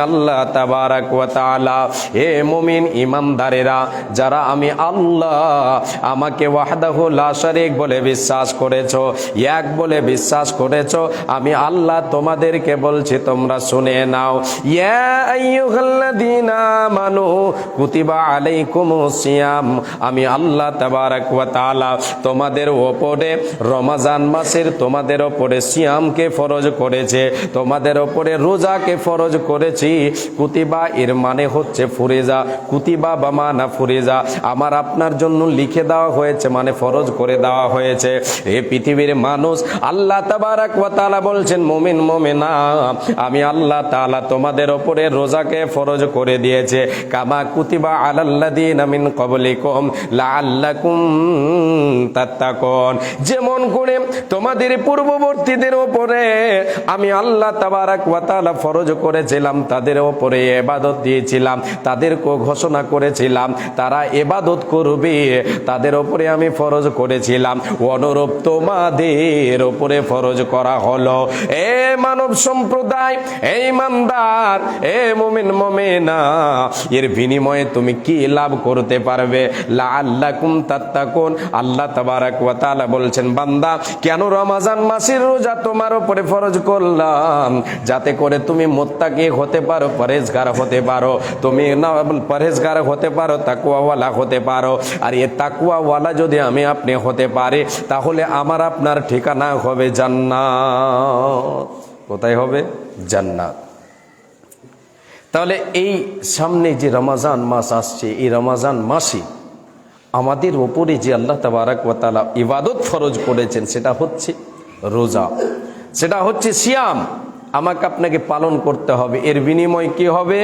আল্লাহ তাবারাক ওয়া তাআলা, হে মুমিন ইমানদারেরা, যারা আমি আল্লাহ আমাকে ওয়াহদাহু লা শারীক বলে বিশ্বাস করেছ, এক বলে বিশ্বাস করেছ, আমি আল্লাহ তোমাদেরকে বলছি, তোমরা শুনে নাও। ইয়া আইয়ুহাল্লাযীনা আমানু কুতিবা আলাইকুমুস সিয়াম, আমি আল্লাহ তাবারাক ওয়া তোমাদের ওপরে রমাজান মাসের তোমাদের ওপরে সিয়ামকে ফরজ করেছে, তোমাদের ওপরে রোজাকে ফরজ করেছি কুতিবা এর মানে হচ্ছে ফুরেজা। কুতিবা বা মানা ফুরেজা। আমার আপনার জন্য লিখে দেওয়া হয়েছে মানে ফরজ করে দেওয়া হয়েছে। এ পৃথিবীর মানুষ, আল্লাহ তাবারাক ওয়া তাআলা বলছেন, মুমিন, মুমিনা, আমি আল্লাহ তাআলা তোমাদের ওপরে রোজাকে ফরজ করে দিয়েছে। কামা কুতিবা আলাল্লাযীনা মিন ক্বাবলিকুম লাআল্লাকুম তাত্তাকুন। যেমন করে তোমাদের পূর্ববর্তীদের ওপরে আমি আল্লাহ তাবারাক ওয়া তাআলা ফরজ করেছিলাম তাদের ওপরে এবাদত দিয়েছিলাম, তাদেরকে ঘোষণা করেছিলাম, তারা এবাদত করবে, তাদের ওপরে আমি ফরজ করেছিলাম। অনুরূপ তোমাদের ওপরে ফরজ করা হলো। এ মানব সম্প্রদায় এই মানদার এ মুমিন, মমেনা, এর বিনিময়ে তুমি কি লাভ করতে পারবে? লা আল্লাকুম তাত্তাকুন। আল্লাহ তাবারাক ওয়া তাআলা বলছেন, বান্দা, কেন রমাজান মাসের রোজা তোমার উপরে ফরজ করলাম? যাতে করে তুমি মোত্তাকি হতে পারো, পরেজগার হতে পারো। তুমি না পরেজগার হতে পারো, তাকুয়াওয়ালা হতে পারো। আর এ তাকুয়াওয়ালা যদি আমি আপনি হতে পারি, তাহলে আমার আপনার ঠিকানা হবে জান্নাত। কোথায় হবে? জান্নাত। তাহলে এই সামনে যে রমাজান মাস আসছে, এই রমাজান মাসে আমাদের ওপরে যে আল্লাহ তাবারাক ওয়া ইবাদত ফরজ করেছেন, সেটা হচ্ছে রোজা। সেটা হচ্ছে সিয়াম। আমাকে আপনাকে পালন করতে হবে। এর বিনিময় কি হবে?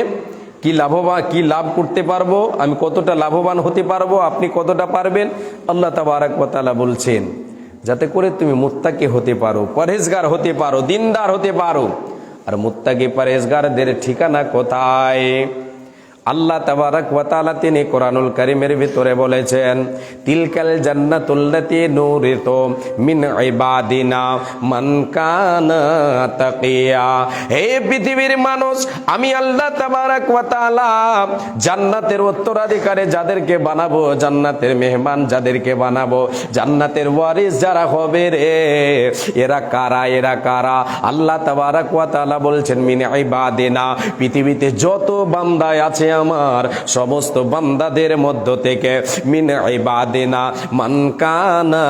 কি লাভবান কি লাভ করতে পারব? আমি কতটা লাভবান হতে পারব? আপনি কতটা পারবেন? আল্লাহ তাবারাক ওয়া বলছেন, যাতে করে তুমি মোত্তাকে হতে পারো পরেজগার হতে পারো, দিনদার হতে পারো। আর মোত্তাকে পরেজগারদের ঠিকানা কোথায়? আল্লাহ তাবারাক ওয়াতালা তিনি কোরআনুল কারীমের ভিতরে বলেছেন, তিলকাল জান্নাতুল্লাতী নূরিতু মিন ইবাদিনা মান কানা তাকিয়া। হে পৃথিবীর মানুষ, আমি আল্লাহ তাবারাক ওয়াতালা জান্নাতের উত্তরাধিকারী যাদেরকে বানাবো, জান্নাতের মেহমান যাদেরকে বানাবো, জান্নাতের ওয়ারিস যারা হবে রে, এরা কারা এরা কারা? আল্লাহ তাবারাক ওয়া তাআলা বলছেন, মিন ইবাদিনা। পৃথিবীতে যত বান্দায় আছে আমার সমস্ত বান্দাদের মধ্য থেকে, মিন ইবাদিনা মান কানা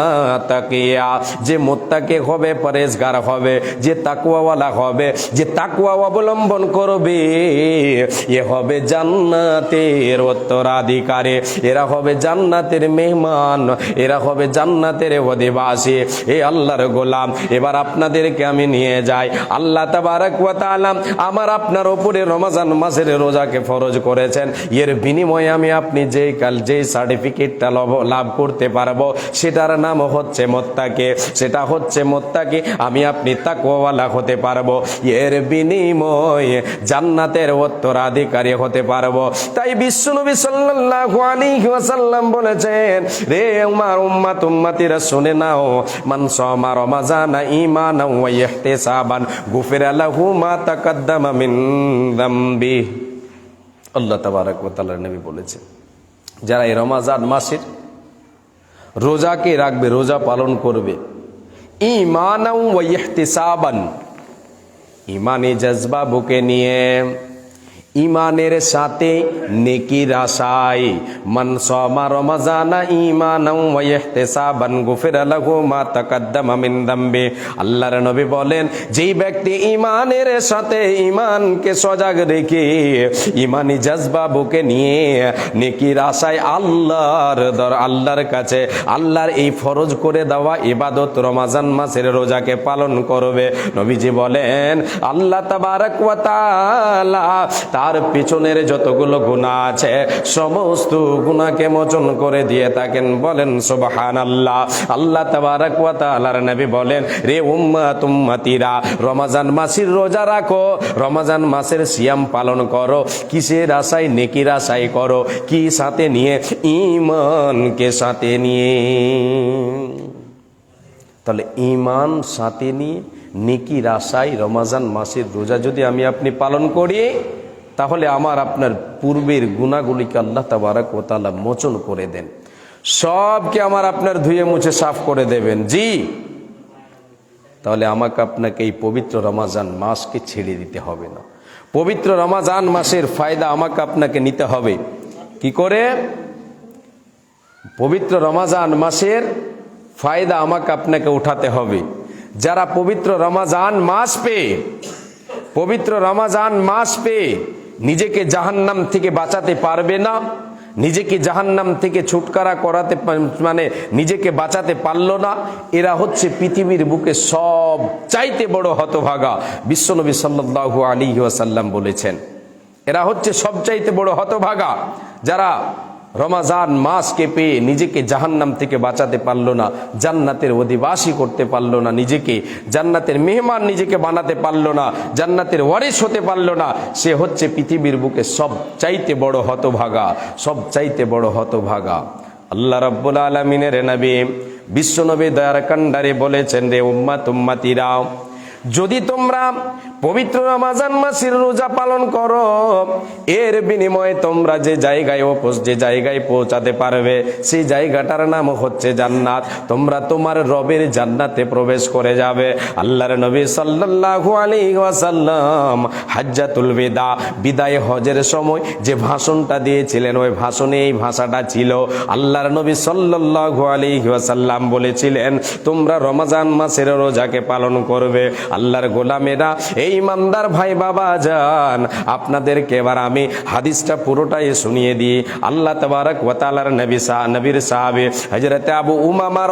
তাকিয়া, যে মুত্তাকি হবে, পরেজগার হবে, যে তাকওয়াওয়ালা হবে, যে তাকওয়া অবলম্বন করবে, এ হবে জান্নাতের উত্তরাধিকারী, এরা হবে জান্নাতের মেহমান, এরা হবে জান্নাতের অধিবাসী। এ আল্লাহর গোলাম, এবার আপনাদেরকে আমি নিয়ে যাই। আল্লাহ তাবারাক ওয়া তাআলা আমার আপনার উপরে রমজান মাসের রোজাকে ফরজ করেছেন। এর বিনিময়ে আমি আপনি যেই কাল যেই সার্টিফিকেটটা লাভ করতে পারব, সেটার নাম হচ্ছে মোত্তাকে। সেটা হচ্ছে মোত্তাকে, আমি আপনি তাকওয়ালা হতে পারব। এর বিনিময়ে জান্নাতের উত্তরাধিকারী হতে পারব। তাই বিশ্বনবী সাল্লাল্লাহু আলাইহি ওয়াসাল্লাম বলেছেন, রে উমার উম্মাত, উম্মাতিরা শুনে নাও, মান সামা রমাজানা ঈমানান ওয়া ইহতিসাবান, গুফিরা লাহু মা তাকাদ্দামা মিন যামবি আল্লাহ তাবারাক ওয়া তাআলা নবী বলেছেন, যারা এই রমাজান মাসের রোজাকে রাখবে, রোজা পালন করবে ইমান ইমানে জজবা বুকে নিয়ে ইমানের সাথে নেকির আশায়। মান সামা রমাজানা ঈমানাও ওয়া ইহতিসাবান গুফিরা লাহু মা মিন আল্লাহর নবী বলেন, যেই ব্যক্তি ইমানের সাথে ইমানকে সজাগ রেখে ইমানি জজবা বুকে নিয়ে নেকির আশায় আল্লাহর দর, আল্লাহর কাছে আল্লাহর এই ফরজ করে দেওয়া ইবাদত রমাজান মাসের রোজাকে পালন করবে। নবীজি বলেন, আল্লাহ তাবারাক ওয়া তাআলা তার পিছনের যতগুলো গুণা আছে, সমস্ত গুণাকে মোচন করে দিয়ে থাকেন। বলেন, সুবহানাল্লাহ। আল্লাহ আল্লাহ তাআলার নবী বলেন, রে উম্মাত উম্মাতিরা, রমাজান মাসির রোজা রাখো, রমাজান মাসের সিয়াম পালন করো, কিসের আশায়, নেকির আশায় করো, কি সাথে নিয়ে ইমানকে সাথে নিয়ে। তাহলে ইমান সাথে নিয়ে, নেকির আশায় রমাজান মাসের রোজা যদি আমি আপনি পালন করি তাহলে আমার আপনার পূর্বের গুণাগুলিকে আল্লাহ তাবারাক ও তাআলা মোচন করে দেন। সবকে আমার আপনার ধুয়ে মুছে সাফ করে দেবেন। জি। তাহলে আমাকে আপনাকে এই পবিত্র রমাজান মাসকে ছেড়ে দিতে হবে না। পবিত্র রমাজান মাসের ফায়দা আমাকে আপনাকে নিতে হবে। কি করে? পবিত্র রমাজান মাসের ফায়দা আমাকে আপনাকে উঠাতে হবে। যারা পবিত্র রমাজান মাস পেয়ে, পবিত্র রমাজান মাস পেয়ে নিজেকে জাহান্নাম থেকে বাঁচাতে পারবে না, নিজেকে জাহান্নাম থেকে ছুটকারা করাতে মানে নিজেকে বাঁচাতে পারল না। এরা হচ্ছে পৃথিবীর বুকে সব চাইতে বড় হতভাগা, বিশ্বনবী সাল্লু আলী ওয়াসাল্লাম বলেছেন। এরা হচ্ছে সবচাইতে বড় হতভাগা, যারা রমাজান মাসকে পেয়ে নিজেকে জাহান্নাম থেকে বাঁচাতে পারল না, জান্নাতের অধিবাসী করতে পারল না নিজেকে, জান্নাতের মেহমান নিজেকে বানাতে পারল না, জান্নাতের ওয়ারিস হতে পারল না। সে হচ্ছে পৃথিবীর বুকে সব চাইতে বড় হতভাগা সব চাইতে বড় হতভাগা। আল্লাহ রাব্বুল আলমিনের নবী বিশ্বনবী দয়ার কান্ডারে বলেছেন, রে উম্মাত, উম্মাতিরা যদি তোমরা পবিত্র রমাজান মাসির রোজা পালন করো, এর বিনিময়ে তোমরা যে জায়গায় যে জায়গায় পৌঁছাতে পারবে, সেই জায়গাটার নাম হচ্ছে জান্নাত। তোমরা তোমার রবের জান্নাতে প্রবেশ করে যাবে। আল্লাহর নবী সাল্লাল্লাহু আলাইহি ওয়াসাল্লাম হাজ্জাতুল বিদা, বিদায় হজের সময় যে ভাষণটা দিয়েছিলেন, ওই ভাষণে এই ভাষাটা ছিল। আল্লাহর নবী সাল্লাল্লাহু আলাইহি ওয়াসাল্লাম বলেছিলেন, তোমরা রমাজান মাসের রোজাকে পালন করবে। আল্লাহর গোলামেরা, এই ইমানদার ভাই বাবা, যান। আপনাদেরকে এবার আমি হাদিসটা পুরোটাই শুনিয়ে দিই। আল্লাহ তাবারক ওয়া তাআলার নবী সাহ নবীর সাহাবে হযরতে আবু উমামা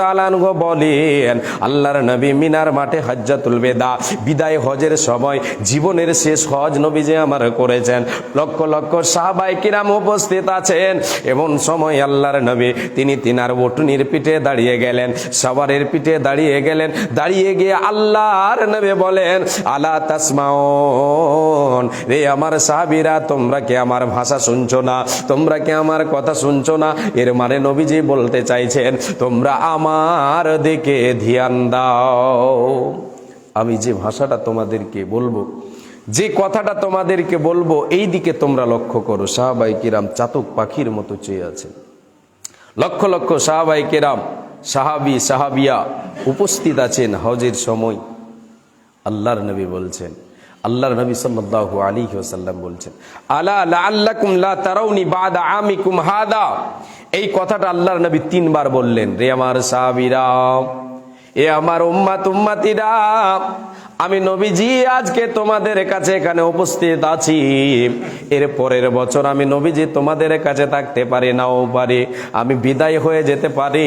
তাআলা আনহু বলেন, আল্লাহর নবী মিনার মাঠে হজ্জাতুল বেদা, বিদায় হজের সময় জীবনের শেষ হজ নবী যে আমার করেছেন। লক্ষ লক্ষ সাহাবাই কিরাম উপস্থিত আছেন। এমন সময় আল্লাহর নবী, তিনি তিনার বটুনির পিঠে দাঁড়িয়ে গেলেন সবারের পিঠে দাঁড়িয়ে গেলেন। দাঁড়িয়ে গিয়ে আল্লাহর নবী বলেন, আলা তাসমাউন রে আমার সাহাবীরা, তোমরা কি আমার ভাষা শুনছো না? তোমরা কি আমার কথা শুনছো না? এর মানে নবীজি বলতে চাইছেন, তোমরা আমার দিকে ধ্যান দাও। আমি যে ভাষাটা তোমাদেরকে বলব, যে কথাটা তোমাদেরকে বলব, এই দিকে তোমরা লক্ষ্য করো সাহাবাই কিরাম চাতক পাখির মতো চেয়ে আছে। লক্ষ লক্ষ সাহাবাই কেরাম সাহাবি, সাহাবিয়া উপস্থিত আছেন হজের সময়। আল্লাহর নবী বলছেন, আল্লাহর নবী সাল্লাল্লাহু আলাইহি ওয়াসাল্লাম বলছেন, আলা লাআল্লাকুম লা তারাউনি বাদা আমিকুম হাদা? এই কথাটা আল্লাহর নবী তিনবার বললেন রে আমার সাহাবীরা এ আমার উম্মাত, উম্মাতিরা আমি নবীজি, আজকে তোমাদের কাছে এখানে উপস্থিত আছি। এর পরের বছর আমি নবীজি তোমাদের কাছে থাকতে পারি নাও পারি আমি বিদায় হয়ে যেতে পারি।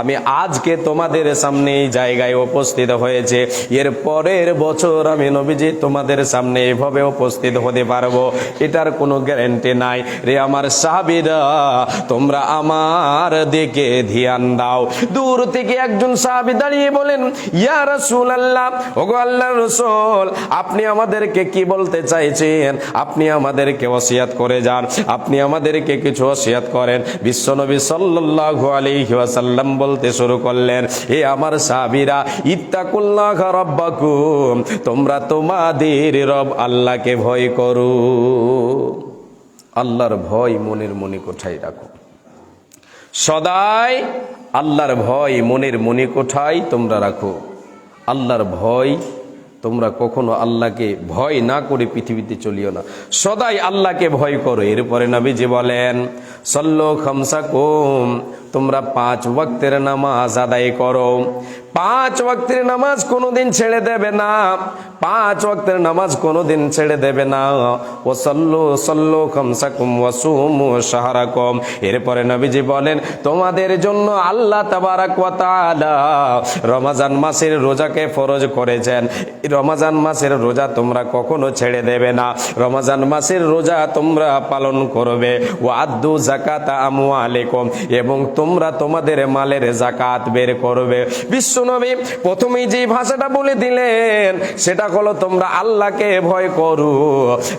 আমি আজকে তোমাদের সামনে জায়গায় উপস্থিত হয়েছে। এর পরের বছর আমি নবীজি তোমাদের সামনে এভাবে উপস্থিত হতে পারব। এটার কোনো গ্যারেন্টি নাই। রে আমার সাহাবিরা, তোমরা আমার দিকে ধ্যান দাও। দূর থেকে একজন সাহাবি দাঁড়িয়ে বলেন, ইয়া রাসূলুল্লাহ, ওগো আল্লাহর রসুল, আপনি আমাদেরকে কি বলতে চাইছেন? আপনি আমাদেরকে ওসিয়াত করে যান। আপনি আমাদেরকে কিছু ওসিয়াত করেন। বিশ্বনবী সাল্লাল্লাহু আলাইহি ওয়াসাল্লাম বলতে শুরু করলেন এ আমার সাহাবীরা, ইত্তাকুল্লাহ রাব্বাকুম, তোমরা তোমাদের রব আল্লাহকে ভয় করো। আল্লাহর ভয় মনের মনে কোঠায় রাখো। সদাই আল্লাহর ভয় মনের মনে কোঠায় তোমরা রাখো। আল্লাহর ভয় তোমরা কখনো আল্লাহকে ভয় না করে পৃথিবীতে চলিও না। সদাই আল্লাহকে ভয় করো। এরপরে নবী যে বলেন, সল্ল খামসা কোম তোমরা পাঁচ ওয়াক্তের নামাজ আদায় করো। পাঁচ ওয়াক্তের নামাজ কোনোদিন ছেড়ে দেবে না। পাঁচ ওয়াক্তের নামাজ কোনোদিন ছেড়ে দেবে না। ও সল্লো সল্লো, খামসাকুম ওয়াসুম সাহারাকম এরপরে নবীজি বলেন, তোমাদের জন্য আল্লাহ তাবারাক ওয়া রমাজান মাসের রোজাকে ফরজ করেছেন। রমাজান মাসের রোজা তোমরা কখনো ছেড়ে দেবে না। রমাজান মাসের রোজা তোমরা পালন করবে। ও আদু জাকাতা আমওয়ালিকুম এবং তোমরা তোমরা তোমাদের মালের জাকাত বের করবে। বিশ্বনবী প্রথমেই যে ভাষাটা বলে দিলেন, সেটা হলো, তোমরা আল্লাহকে ভয় করো।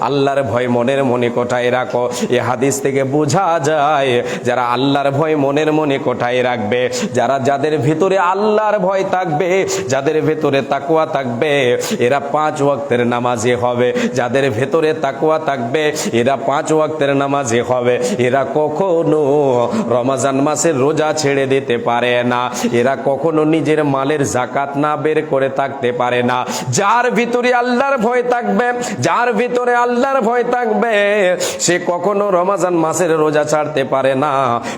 আল্লাহর ভয় মনের মনে কোঠায় রাখো। এ হাদিস থেকে বোঝা যায়, যারা আল্লাহর ভয় মনের মনে কোঠায় রাখবে, যারা যাদের ভিতরে আল্লাহর ভয় থাকবে, যাদের ভেতরে তাকুয়া থাকবে, এরা পাঁচ ওয়াক্তের নামাজি হবে। যাদের ভেতরে তাকুয়া থাকবে, এরা পাঁচ ওয়াক্তের নামাজি হবে। এরা কখনো রমাজান মাসের রোজা ছেড়ে দিতে পারে না। এরা কখনো নিজের মালের জাকাত না বের করে থাকতে পারে না। যার ভিতরে আল্লাহর ভয় থাকবে, যার ভিতরে আল্লাহর ভয় থাকবে, সে কখনো রমাজান মাসের রোজা ছাড়তে পারে না।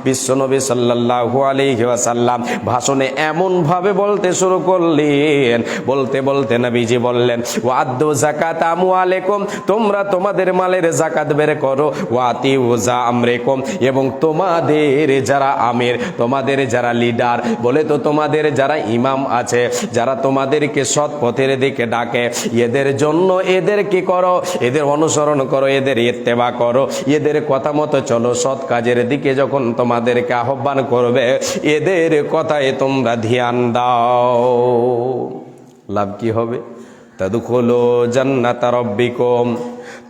বিশ্বনবী সাল্লাল্লাহু আলাইহি ওয়াসাল্লাম ভাষণে এমন ভাবে বলতে শুরু করলেন। বলতে বলতে নবীজি বললেন ওয়াদ্দু যাকাত আমওয়ালাইকুম তোমরা তোমাদের মালের জাকাত বের করো। ওয়াতি ওজা আমরেকুম এবং তোমাদের যারা আমির, তোমাদের যারা লিডার বলে তো তোমাদের যারা ইমাম আছে, যারা তোমাদেরকে সৎ পথের দিকে ডাকে, এদের জন্য এদের কি করো? এদের অনুসরণ করো, এদের ইত্তেবা করো, এদের কথা মতো চলো, সৎ কাজের দিকে যখন তোমাদেরকে আহ্বান করবে, এদের কথায় তোমরা ধ্যান দাও। লাভ কি হবে? তাদুখলো জান্নাতা রব্বিকুম।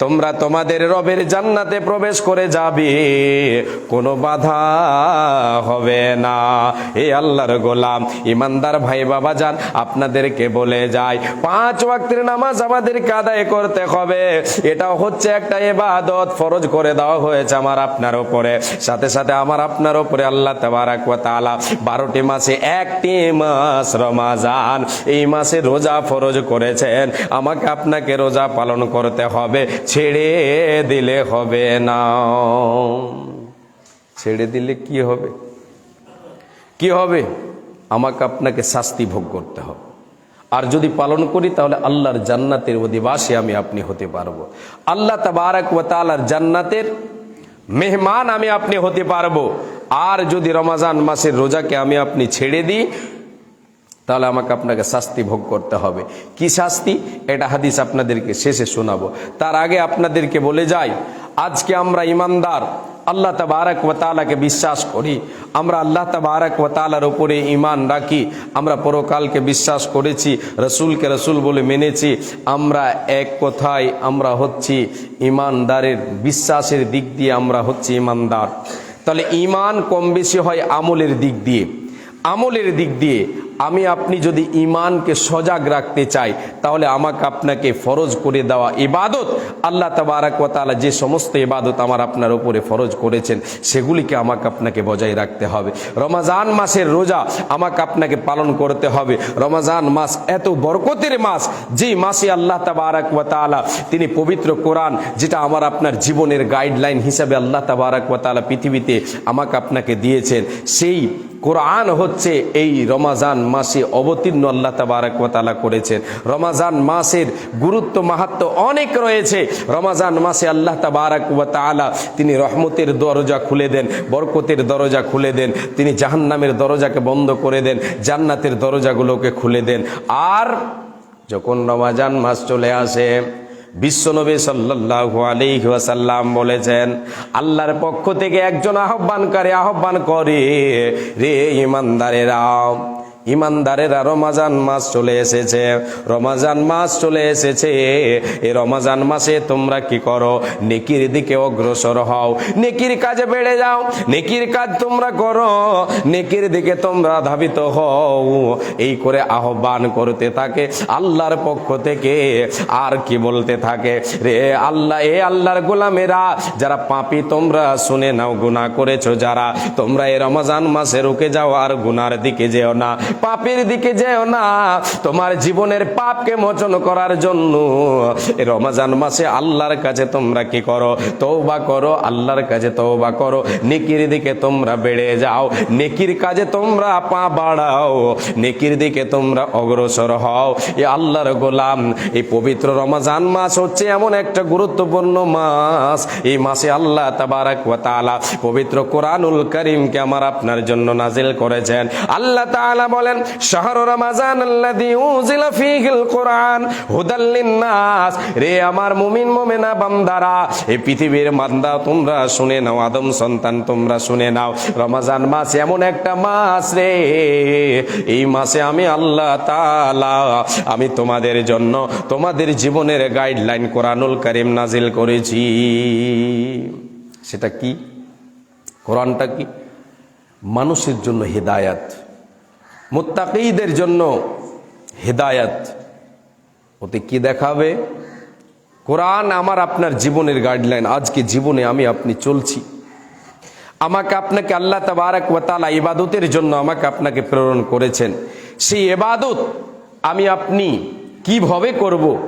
তোমরা তোমাদের রবের জান্নাতে প্রবেশ করে যাবে। কোনো বাধা হবে না। এ আল্লাহর গোলাম, ইমানদার ভাই বাবা যান, আপনাদেরকে বলে যায়, পাঁচ ওয়াক্তের নামাজ আমাদেরকে আদায় করতে হবে। এটা হচ্ছে একটা এবাদত ফরজ করে দেওয়া হয়েছে আমার আপনার ওপরে সাথে সাথে আমার আপনার ওপরে আল্লাহ তাবারাক ওয়া বারোটি মাসে একটি মাস রমাজান, এই মাসে রোজা ফরজ করেছেন। আমাকে আপনাকে রোজা পালন করতে হবে। ছেড়ে দিলে হবে না। ছেড়ে দিলে কি হবে? কি হবে? আমাকে আপনাকে শাস্তি ভোগ করতে হবে। আর যদি পালন করি, তাহলে আল্লাহর জান্নাতের অধিবাসী আমি আপনি হতে পারব। আল্লাহ তাবারাক ওয়া তাআলার জান্নাতের মেহমান আমি আপনি হতে পারব। আর যদি রমাজান মাসের রোজাকে আমি আপনি ছেড়ে দিই তাহলে আমাকে আপনাকে শাস্তি ভোগ করতে হবে। কি শাস্তি? এটা হাদিস আপনাদেরকে শেষে শোনাবো। তার আগে আপনাদেরকে বলে যাই, আজকে আমরা ইমানদার, আল্লাহ তাবারক ওয়াতালাকে বিশ্বাস করি। আমরা আল্লাহ তাবারক ওয়াতালার উপরে ইমান রাখি। আমরা পরকালকে বিশ্বাস করেছি, রসুলকে রসুল বলে মেনেছি। আমরা এক কথায় আমরা হচ্ছি ইমানদারের, বিশ্বাসের দিক দিয়ে আমরা হচ্ছি ইমানদার। তাহলে ইমান কম বেশি হয় আমলের দিক দিয়ে। আমলের দিক দিয়ে আমি আপনি যদি ইমানকে সজাগ রাখতে চাই, তাহলে আমাকে আপনাকে ফরজ করে দেওয়া ইবাদত, আল্লাহ তাবারাক ওয়া যে সমস্ত ইবাদত আমার আপনার উপরে ফরজ করেছেন, সেগুলিকে আমাকে আপনাকে বজায় রাখতে হবে। রমাজান মাসের রোজা আমাকে আপনাকে পালন করতে হবে। রমাজান মাস এত বরকতের মাস যে মাসে আল্লাহ তাবারাক ওয়া তাআলা তিনি পবিত্র কোরআন, যেটা আমার আপনার জীবনের গাইডলাইন হিসাবে আল্লাহ তাবারাক ওয়া পৃথিবীতে আমাকে আপনাকে দিয়েছেন, সেই কোরআন হচ্ছে এই রমাজান মাসে অবতীর্ণ আল্লাহ তাবারাক ওয়া তাআলা করেছেন। রমাজান মাসের গুরুত্ব, মাহাত্ম অনেক রয়েছে। রমাজান মাসে আল্লাহ তাবারাক ওয়া তাআলা তিনি রহমতের দরজা খুলে দেন, বরকতের দরজা খুলে দেন, তিনি জাহান্নামের দরজাকে বন্ধ করে দেন, জান্নাতের দরজাগুলোকে খুলে দেন। আর যখন রমাজান মাস চলে আসে বিশ্বনবী সাল্লাল্লাহু আলাইহি ওয়াসাল্লাম বলেছেন আল্লাহর পক্ষ থেকে একজন আহ্বানকারী আহ্বান করে রে ইমানদারেরা ইমানদারেরা রমাজান মাস চলে এসেছে। রমাজান মাস চলে এসেছে। এ রমাজান মাসে তোমরা কি করো? নেকির দিকে অগ্রসর হও। নেকির কাজে বেড়ে যাও। নেকির কাজ তোমরা করো। নেকির দিকে তোমরা ধাবিত হও। এই করে আহ্বান করতে থাকে আল্লাহর পক্ষ থেকে। আর কি বলতে থাকে? রে আল্লাহ, এ আল্লাহর গোলামেরা, যারা পাপি তোমরা শুনে নাও, গুনাহ করেছ যারা। তোমরা এ রমাজান মাসে রুকে যাও আর গুনার দিকে যেও না। পাপের দিকে যেও না। তোমার জীবনের পাপকে মোচন করার জন্য রমাজান মাসে আল্লাহর কাছে তোমরা কি করো? তৌবা করো, আল্লাহর কাছে তৌবা করো। নেকির দিকে তোমরা বেড়ে যাও। নেকির কাজে তোমরা পা বাড়াও। নেকির দিকে তোমরা অগ্রসর হও। এ আল্লাহর গোলাম, এই পবিত্র রমাজান মাস হচ্ছে এমন একটা গুরুত্বপূর্ণ মাস। এই মাসে আল্লাহ তাবারাক ওয়া তাআলা পবিত্র কোরআনুল করিমকে আমার আপনার জন্য নাজিল করেছেন। আল্লাহ তাআলা বলেন, শাহর রমাজান কোরআন, হুদাল লিন্নাস। রে আমার মুমিন মুমিনা বান্দারা এই পৃথিবীর বান্দা তোমরা শুনে নাও, আদম সন্তান তোমরা শুনে নাও। রমাজান মাস এমন একটা মাস রে, এই মাসে আমি আল্লাহ তাআলা, আমি তোমাদের জন্য তোমাদের জীবনের গাইডলাইন কোরআনুল কারীম নাজিল করেছি। সেটা কি? কোরআনটা কি? মানুষের জন্য হেদায়াত। মুত্তাকিদের জন্য হেদায়াত। ওতে কি দেখাবে? কোরআন আমার আপনার জীবনের গাইডলাইন আজকে জীবনে আমি আপনি চলছি। আমাকে আপনাকে আল্লাহ তাবারাক ওয়াতালা ইবাদতের জন্য আমাকে আপনাকে প্রেরণ করেছেন। সেই এবাদত আমি আপনি কীভাবে করব?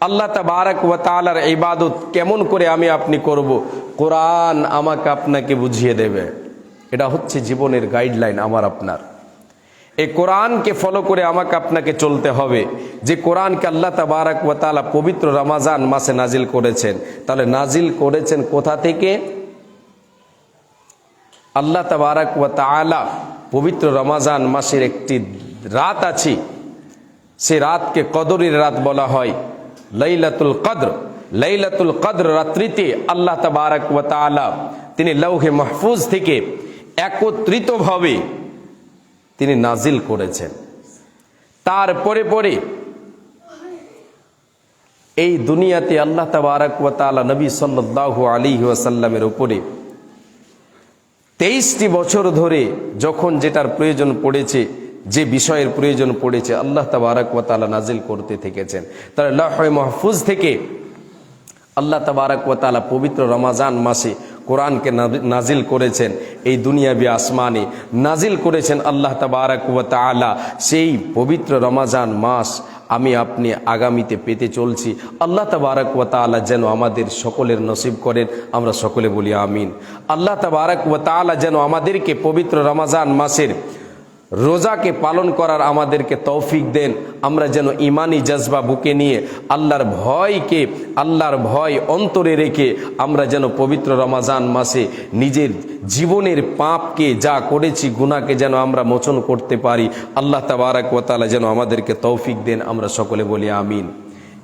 আল্লাহ তাবারাক ওয়াতালার ইবাদত কেমন করে আমি আপনি করব? কোরআন আমাকে আপনাকে বুঝিয়ে দেবে। এটা হচ্ছে জীবনের গাইডলাইন আমার আপনার। এই কোরআনকে ফলো করে আমাকে আপনাকে চলতে হবে। যে কোরআনকে আল্লাহ তাবারাক ওয়াতালা পবিত্র রমাজান মাসে নাজিল করেছেন, তাহলে নাজিল করেছেন কোথা থেকে? আল্লাহ তাবারাক ওয়া তাআলা পবিত্র রমাজান মাসের একটি রাত আছে, সে রাতকে কদরের রাত বলা হয়, লাইলাতুল কদর। লাইলাতুল কদর রাত্রিতে আল্লাহ তাবারাক ওয়া তাআলা, তিনি লৌহে মাহফুজ থেকে একত্রিতভাবে তিনি নাজিল করেছেন। তারপরে পরে এই দুনিয়াতে আল্লাহ ওয়া নবী সাল্লাল্লাহু আলাইহি ওয়াসাল্লামের উপরে তেইশটি বছর ধরে যখন যেটার প্রয়োজন পড়েছে, যে বিষয়ের প্রয়োজন পড়েছে, আল্লাহ ওয়া নাজিল করতে থেকেছেন। তার লাহে মাহফুজ থেকে আল্লাহ ওয়া পবিত্র রমাজান মাসে কোরআনকে নাজিল করেছেন এই দুনিয়াবি আসমানে। নাজিল করেছেন আল্লাহ তাবারাকুয়া তালা সেই পবিত্র রমাজান মাস আমি আপনি আগামীতে পেতে চলছি। আল্লাহ তাবারাকুয়া তালা যেন আমাদের সকলের নসিব করেন, আমরা সকলে বলি আমিন। আল্লাহ তাবারাকুয়া তালা যেন আমাদেরকে পবিত্র রমাজান মাসের রোজাকে পালন করার আমাদেরকে তৌফিক দেন। আমরা যেন ইমানি জজবা বুকে নিয়ে আল্লাহর ভয়কে, আল্লাহর ভয় অন্তরে রেখে আমরা যেন পবিত্র রমাজান মাসে নিজের জীবনের পাপকে যা করেছি, গুনাহকে যেন আমরা মোচন করতে পারি। আল্লাহ তাবারাক ওয়া তাআলা যেন আমাদেরকে তৌফিক দেন। আমরা সকলে বলি আমিন।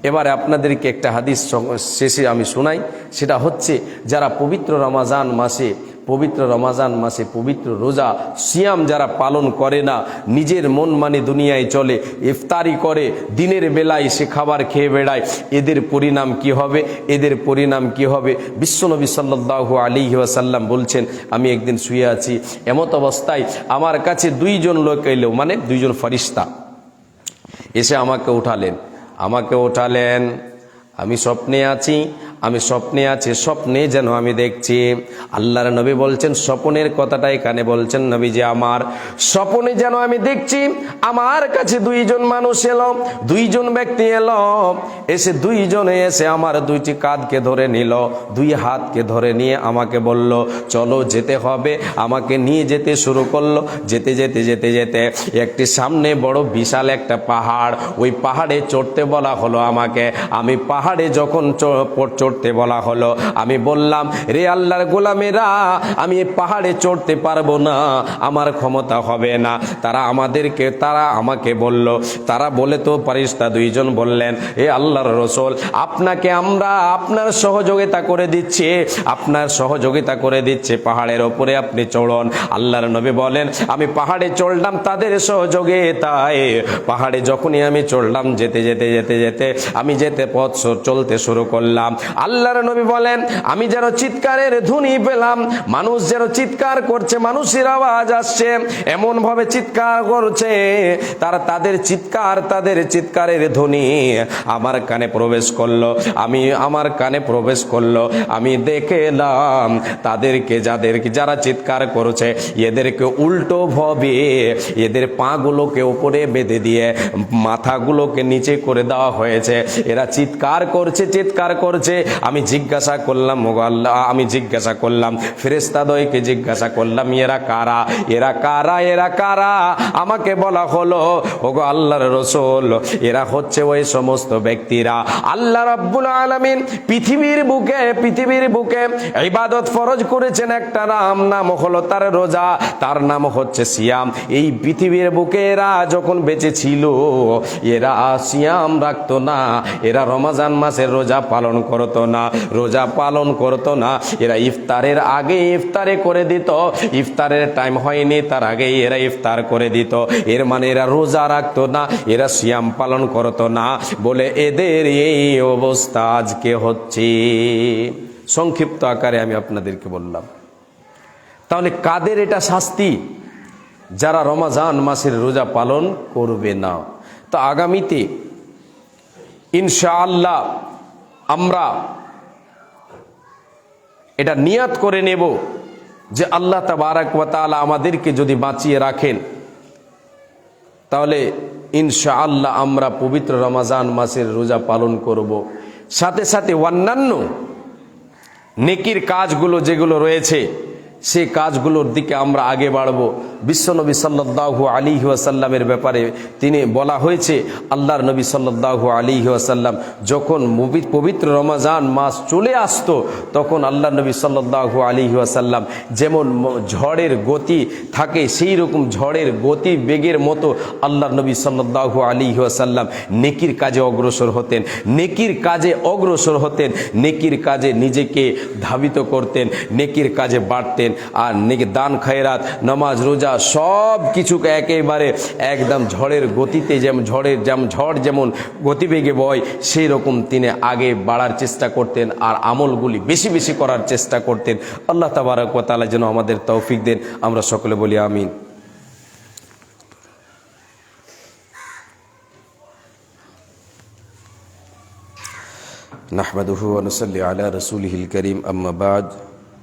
এবারে আপনাদেরকে একটা হাদিস শেষে আমি শোনাই। সেটা হচ্ছে, যারা পবিত্র রমাজান মাসে পবিত্র রমাজান মাসে পবিত্র রোজা, সিয়াম যারা পালন করে না, নিজের মন মানে দুনিয়ায় চলে, ইফতারি করে, দিনের বেলায় সে খাবার খেয়ে বেড়ায়, এদের পরিণাম কি হবে? এদের পরিণাম কি হবে? বিশ্বনবী সাল্লাল্লাহু আলাইহি ওয়াসাল্লাম বলছেন, আমি একদিন শুয়ে আছি, এমত অবস্থায় আমার কাছে দুইজন লোক এলো। মানে দুইজন ফরিস্তা। এসে আমাকে উঠালেন। আমাকে ওঠালেন আমি স্বপ্নে আছি আমি স্বপ্নে আছি, স্বপ্নে যেন আমি দেখছি। আল্লাহর নবী বলছেন, স্বপনের কথাটা এখানে বলছেন নবী যে আমার। স্বপনে যেন আমি দেখছি, আমার কাছে দুইজন মানুষ এলো, দুইজন ব্যক্তি এলো, এসে দুইজনে এসে আমার দুইটি কাঁধকে ধরে নিল, দুই হাতকে ধরে নিয়ে আমাকে বলল, চলো যেতে হবে। আমাকে নিয়ে যেতে শুরু করল, যেতে যেতে যেতে যেতে। একটি সামনে বড় বিশাল একটা পাহাড়, ওই পাহাড়ে চড়তে বলা হলো আমাকে। আমি পাহাড়ে যখন চ- প- চড়তে বলা হলো। আমি বললাম, রে আল্লাহর গোলামেরা, আমি পাহাড়ে চড়তে পারব না, আমার ক্ষমতা হবে না। তারা আমাদেরকে, তারা আমাকে বলল, তারা বলে তো পারিস্তা দুইজন বললেন, এ আল্লাহর রসুল, আপনাকে আমরা আপনার সহযোগিতা করে দিচ্ছি, আপনার সহযোগিতা করে দিচ্ছে, পাহাড়ের ওপরে আপনি চড়ন। আল্লাহর নবী বলেন, আমি পাহাড়ে চড়লাম তাদের সহযোগিতায়। পাহাড়ে যখনই আমি চড়লাম, যেতে যেতে যেতে যেতে, আমি যেতে পথ চলতে শুরু করলাম। আল্লাহর নবী বলেন, আমি যেন চিৎকারের ধ্বনি পেলাম, মানুষ যেন চিৎকার করছে, মানুষের আওয়াজ আসছে এমন ভাবে চিৎকার করছে, তারা তাদের চিৎকার, তাদের চিৎকারের ধ্বনি আমার কানে প্রবেশ করল, আমি আমার কানে প্রবেশ করল, আমি দেখলাম তাদেরকে যাদেরকে, যারা চিৎকার করছে, এদেরকে উল্টো ভাবে, এদের পাগুলোকে উপরে বেঁধে দিয়ে মাথাগুলোকে নিচে করে দেওয়া হয়েছে, এরা চিৎকার করছে চিৎকার করছে আমি জিজ্ঞাসা করলাম, ওগো আল্লাহ, আমি জিজ্ঞাসা করলাম ফেরেস্তাদয়কে জিজ্ঞাসা করলাম, এরা কারা? এরা কারা? এরা কারা? আমাকে বলা হলো, ওগো আল্লাহর রসুল, এরা হচ্ছে ওই সমস্ত ব্যক্তিরা। আল্লাহ রাব্বুল আলমিন পৃথিবীর বুকে পৃথিবীর বুকে ইবাদত ফরজ করেছেন একটা নাম নাম হলো তার রোজা, তার নাম হচ্ছে সিয়াম। এই পৃথিবীর বুকে এরা যখন বেঁচে ছিল, এরা সিয়াম রাখতো না, এরা রমাজান মাসের রোজা পালন করতো না, রোজা পালন করতো না। এরা ইফতারের আগে ইফতারে করে দিত। ইফতারের টাইম হয়নি, তার আগেই এরা ইফতার করে দিত। এর মানে এরা রোজা রাখতো না, এরা সিয়াম পালন করতো না। বলে, এদের এই অবস্থা আজকে হচ্ছে। সংক্ষিপ্ত আকারে আমি আপনাদেরকে বললাম। তাহলে কাদের এটা শাস্তি? যারা রমাজান মাসের রোজা পালন করবে না। তো আগামীতে, ইনশাআল্লাহ আমরা এটা নিয়াত করে নেব যে আল্লাহ তাবারাক তালা আমাদেরকে যদি বাঁচিয়ে রাখেন, তাহলে ইনশা আল্লাহ আমরা পবিত্র রমাজান মাসের রোজা পালন করব। সাথে সাথে অন্যান্য নেকির কাজগুলো যেগুলো রয়েছে সেই কাজগুলোর দিকে আমরা আগে বাড়ব। বিশ্বনবী সাল্লাহু আলী ওয়াসাল্লামের ব্যাপারে তিনি বলা হয়েছে, আল্লাহর নবী সাল্লাহু আলী ওয়াসাল্লাম যখন পবিত্র রমাজান মাস চলে আসতো, তখন আল্লাহ নবী সাল্লাহু আলী ওয়াসাল্লাম যেমন ঝড়ের গতি থাকে, সেই রকম ঝড়ের গতি বেগের মতো আল্লাহ নবী সাল্লাহু আলী ওয়াসাল্লাম নেকির কাজে অগ্রসর হতেন। নেকির কাজে অগ্রসর হতেন, নেকির কাজে নিজেকে ধাবিত করতেন, নেকির কাজে বাড়তেন। আর নেকি দান খায়রাত নামাজ রোজা সব কিছুকে একেবারে একদম ঝড়ের গতিতে যেমন ঝড়ের যেমন ঝড় যেমন গতিবেগে বয় সেই রকম তিনি আগে বাড়ার চেষ্টা করতেন আর আমলগুলি বেশি বেশি করার চেষ্টা করতেন আল্লাহ তাবারক ওয়া তাআলা যেন আমাদের তৌফিক দেন আমরা সকলে বলি আমিন نحمده ونصلي على رسوله الكريم أما بعد